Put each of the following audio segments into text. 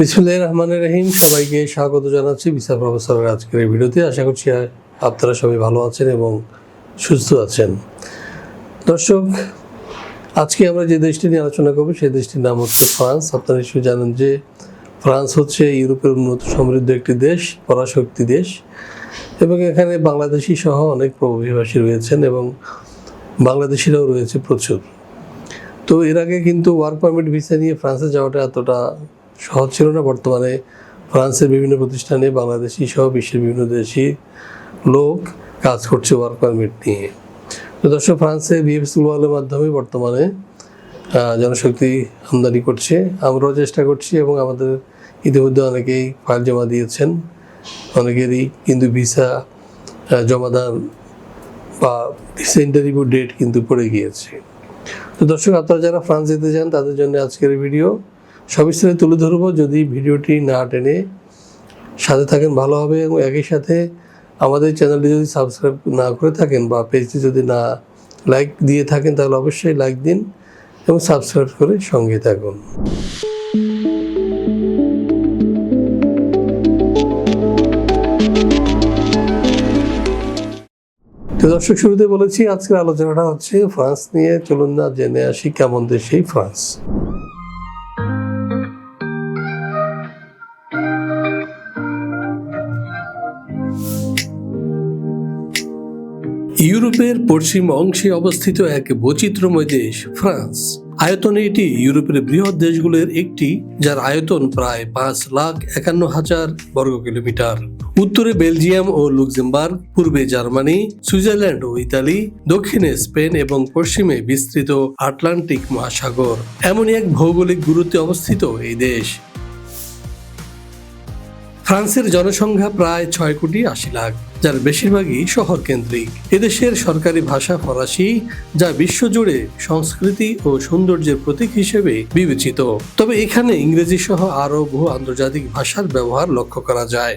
বিসমুল্লাহ রহমান রহিম। সবাইকে স্বাগত জানাচ্ছি বিসা প্রফেসরের আজকের এই ভিডিওতে। আশা করছি আপনারা সবাই ভালো আছেন এবং সুস্থ আছেন। দর্শক, আজকে আমরা যে দেশটি নিয়ে আলোচনা করব, সেই দেশটির নাম হচ্ছে ফ্রান্স। আপনারা নিশ্চয়ই জানেন যে ফ্রান্স হচ্ছে ইউরোপের উন্নত সমৃদ্ধ একটি দেশ, পরাশক্তি দেশ এবং এখানে বাংলাদেশি সহ অনেক প্রবাসী রয়েছেন এবং বাংলাদেশিরাও রয়েছে প্রচুর। তো এর আগে কিন্তু ওয়ার্ক পারমিট ভিসা নিয়ে ফ্রান্সে যাওয়াটা এতটা সহজ ছিল না। বর্তমানে ফ্রান্সের বিভিন্ন প্রতিষ্ঠানে বাংলাদেশি সহ বিশ্বের বিভিন্ন দেশি লোক কাজ করছে ওয়ার্ক পারমিট নিয়ে। তো দর্শক, ফ্রান্সে বিএফএস গ্লোবালের মাধ্যমে বর্তমানে জনশক্তি আমদানি করছে। আমরাও চেষ্টা করছি এবং আমাদের ইতিমধ্যে অনেকেই ফাইল জমা দিয়েছেন। অনেকেরই কিন্তু ভিসা জমাদান বা ভিসা ইন্টারভিউ ডেট কিন্তু পড়ে গিয়েছে। তো দর্শক, আপনারা যারা ফ্রান্স যেতে চান, তাদের জন্য আজকের ভিডিও সবিস্তারে তুলে ধরবো, যদি ভিডিওটি না টেনে সাথে থাকেন, ভালো হবে এবং একই সাথে আমাদের চ্যানেলটি যদি সাবস্ক্রাইব না করে থাকেন বা পেজটি যদি না লাইক দিয়ে থাকেন, তাহলে অবশ্যই লাইক দিন এবং সাবস্ক্রাইব করে সঙ্গে থাকুন। তো দর্শক, শুরুতে বলেছি, আজকের আলোচনাটা হচ্ছে ফ্রান্স নিয়ে। চলুন না জেনে আসি কেমন দেশ সেই ফ্রান্স। ইউরোপের পশ্চিম অংশে অবস্থিত এক বৈচিত্র্যময় দেশ, ফ্রান্স। আয়তনে এটি ইউরোপের বৃহৎ দেশগুলোর একটি, যার আয়তন প্রায় পাঁচ লাখ একান্ন হাজার বর্গ কিলোমিটার। উত্তরে বেলজিয়াম ও লুক্সেমবার্গ, পূর্বে জার্মানি, সুইজারল্যান্ড ও ইতালি, দক্ষিণে স্পেন এবং পশ্চিমে বিস্তৃত আটলান্টিক মহাসাগর। এমনই এক ভৌগোলিক গুরুত্বে অবস্থিত এই দেশ। ফ্রান্সের জনসংখ্যা প্রায় ছয় কোটি আশি লাখ। যার বেশিরভাগই শহর কেন্দ্রিক এদেশের সরকারি ভাষা ফরাসি, যা বিশ্বজুড়ে সংস্কৃতি ও সৌন্দর্যের প্রতীক হিসেবে বিবেচিত। তবে এখানে ইংরেজি সহ আরও বহু আন্তর্জাতিক ভাষার ব্যবহার লক্ষ্য করা যায়।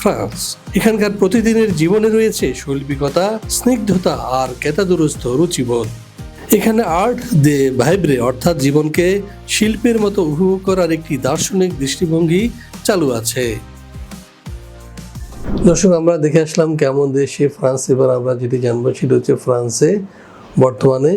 ফ্রান্স এখানকার প্রতিদিনের জীবনে রয়েছে শৈল্পিকতা, স্নিগ্ধতা আর কেতাদুরস্থ রুচিবোধ। এখানে আর্ট দে ভাইব্রে অর্থাৎ জীবনকে শিল্পের মতো উপভোগ করার একটি দার্শনিক দৃষ্টিভঙ্গি চালু আছে। দর্শক, আমরা দেখে আসলাম কেমন দেশে ফ্রান্স এবার আমরা যেটি জানব সেটা হচ্ছে ফ্রান্সে বর্তমানে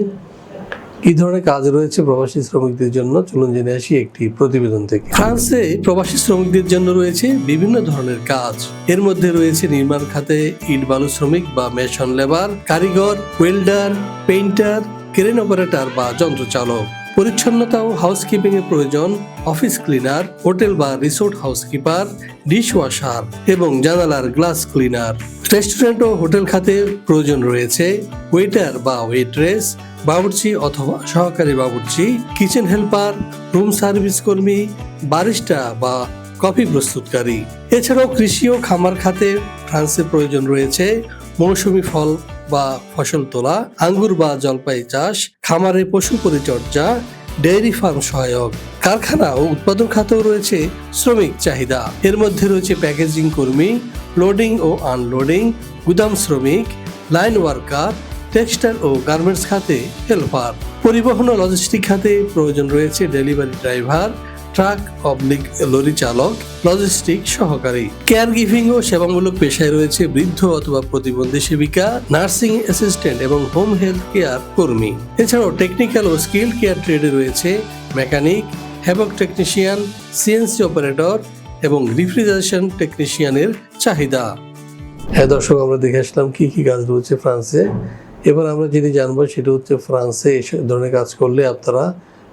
কি ধরনের কাজ রয়েছে প্রবাসী শ্রমিকদের জন্য? চলুন জেনে আসি একটি প্রতিবেদন থেকে। ফ্রান্সে প্রবাসী শ্রমিকদের জন্য রয়েছে বিভিন্ন ধরনের কাজ। এর মধ্যে রয়েছে নির্মাণ খাতে ইট বালু শ্রমিক বা মেশন লেবার, কারিগর, ওয়েল্ডার, পেইন্টার, ক্রেন অপারেটর বা যন্ত্রচালক। পরিচ্ছন্নতা ও হাউসকিপিং এর প্রয়োজন, অফিস ক্লিনার, হোটেল বা রিসোর্ট হাউসকিপার ডিশ ওয়াশার এবং জানালার গ্লাস ক্লিনার। রেস্টুরেন্ট ও হোটেল খাতে প্রয়োজন রয়েছে ওয়েটার বা ওয়েট্রেস, বাবুর্চি অথবা সহকারী বাবুর্চি, কিচেন হেল্পার, রুম সার্ভিস কর্মী, বারিস্টা বা কফি প্রস্তুতকারী। এছাড়াও কৃষি ও খামার খাতে ফ্রান্সে প্রয়োজন রয়েছে মৌসুমি ফল বা ফসল তোলা, আঙ্গুর বা জলপাই চাষ, খামারে পশু পরিচর্যা ডেয়ারি ফার্ম সহায়ক। কারখানা ও উৎপাদন খাতেও রয়েছে শ্রমিক চাহিদা। এর মধ্যে রয়েছে প্যাকেজিং কর্মী, লোডিং ও আনলোডিং, গুদাম শ্রমিক, লাইন ওয়ার্কার, টেক্সটাইল ও গার্মেন্টস খাতে হেল্পার। পরিবহন ও লজিস্টিক খাতে প্রয়োজন রয়েছে delivery driver truck oblique lorry চালক লজিস্টিক সহকারী। কেয়ার গিভিং ও সেবামূলক পেশায় রয়েছে বৃদ্ধ অথবা প্রতিবন্ধী সেবিকা নার্সিং অ্যাসিস্ট্যান্ট এবং হোম হেলথ কেয়ার কর্মী। এছাড়াও টেকনিক্যাল ও স্কিল কেয়ার ট্রেডে রয়েছে মেকানিক হ্যাবক টেকনিশিয়ান সিএনসি অপারেটর এবং রিফ্রিজারেশন টেকনিশিয়ানের চাহিদা। হ্যাঁ দর্শক, আমরা দেখে আসলাম কী কী কাজ রয়েছে ফ্রান্সে। এবার আমরা যেটি জানব সেটা হচ্ছে ফ্রান্সে এই ধরনের কাজ করলে আপনারা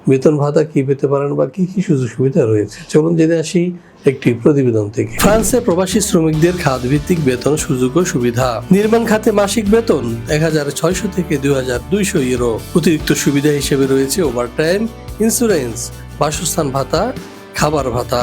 বেতন ভাতা কি পেতে পারেন বা কি কি সুযোগ সুবিধা রয়েছে? চলুন জেনে আসি একটি প্রতিবেদন থেকে। ফ্রান্সে প্রবাসী শ্রমিকদের খাত ভিত্তিক বেতন সুযোগ ও সুবিধা। নির্মাণ খাতে মাসিক বেতন এক হাজার ছয়শো থেকে দুই হাজার দুইশো ইউরো। অতিরিক্ত সুবিধা হিসেবে রয়েছে ওভারটাইম, ইন্স্যুরেন্স, বাসস্থান ভাতা, খাবার ভাতা।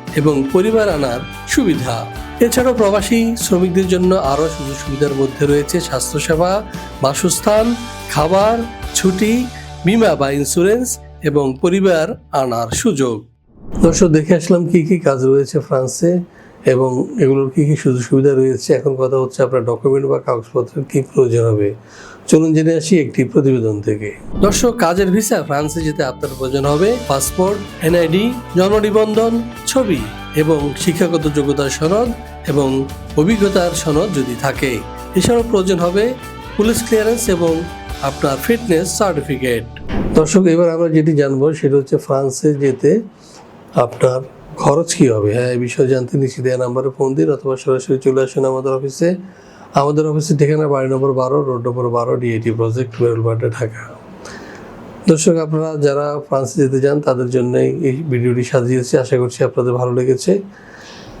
এবং পরিবার আনার সুবিধা। এছাড়াও প্রবাসী শ্রমিকদের জন্য আরও সুযোগ সুবিধার মধ্যে রয়েছে স্বাস্থ্যসেবা, বাসস্থান, খাবার, ছুটি, বিমা বা ইন্স্যুরেন্স এবং পরিবার আনার সুযোগ। দর্শক, দেখে আসলাম কি কি কাজ রয়েছে ফ্রান্সে এবং এগুলোর কি কি সুযোগ সুবিধা রয়েছে। এখন কথা হচ্ছে আপনার ডকুমেন্ট বা কাগজপত্রের কি প্রয়োজন হবে। চলুন জেনে আসি একটি প্রতিবেদন থেকে। দর্শক, কাজের ভিসা, ফ্রান্সে যেতে আপনার প্রয়োজন হবে পাসপোর্ট, এনআইডি, জন্ম নিবন্ধন, ছবি এবং শিক্ষাগত যোগ্যতার সনদ এবং অভিজ্ঞতার সনদ যদি থাকে। এছাড়াও প্রয়োজন হবে পুলিশ ক্লিয়ারেন্স এবং আপনার ফিটনেস সার্টিফিকেট। দর্শক, এবার আমরা যেটি জানব সেটা হচ্ছে ফ্রান্সে যেতে আপনার খরচ কী হবে? হ্যাঁ এই বিষয়ে জানতে নিচে দেওয়া নাম্বারে ফোন দিন অথবা সরাসরি চলে আসুন আমাদের অফিসে। আমাদের অফিসের ঠিকানা বাড়ি নম্বর বারো, রোড নম্বর বারো ডিএটি প্রজেক্ট বেরুলবাড্ডা ঢাকা। দর্শক, আপনারা যারা ফ্রান্সে যেতে চান, তাদের জন্য এই ভিডিওটি সাজিয়েছি আশা করছি আপনাদের ভালো লেগেছে।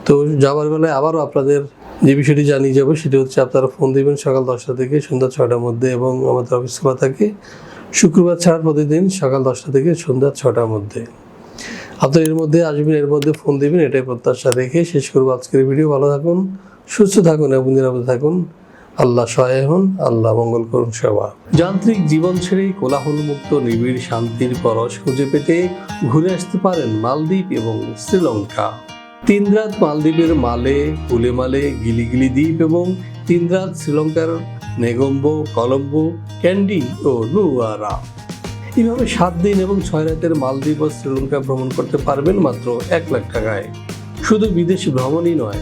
তো যাবার বেলায় আবারও আপনাদের যে বিষয়টি জানিয়ে যাব, সেটি হচ্ছে আপনারা ফোন দিবেন সকাল দশটা থেকে সন্ধ্যা ছটার মধ্যে এবং আমাদের অফিস খোলা থাকে শুক্রবার ছাড়া প্রতিদিন সকাল দশটা থেকে সন্ধ্যা ছটার মধ্যে। আপনার এর মধ্যে আসবেন, এর মধ্যে ফোন দিবেন, এটাই প্রত্যাশা রেখে শেষ করব আজকের ভিডিও। ভালো থাকুন। সুস্থ থাকুন এবং নিরাপদে থাকুন। আল্লাহ সহায় হন, আল্লাহ মঙ্গল করুন সবার যান্ত্রিক জীবন ছেড়ে কোলাহলমুক্ত, নিবিড়, শান্তির পরশ খুঁজে পেতে ঘুরে আসতে পারেন মালদ্বীপ এবং শ্রীলঙ্কা। তিন রাত মালদ্বীপের মালে উলেমালে গিলিগিলি দ্বীপ এবং তিন রাত শ্রীলঙ্কার নেগম্বো, কলম্বো, ক্যান্ডি ও নুয়ারা এইভাবে সাত দিন এবং ছয় রাতের মালদ্বীপ ও শ্রীলঙ্কা ভ্রমণ করতে পারবেন মাত্র এক লাখ টাকায়। শুধু বিদেশ ভ্রমণই নয়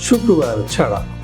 শুক্রবার ছাড়া।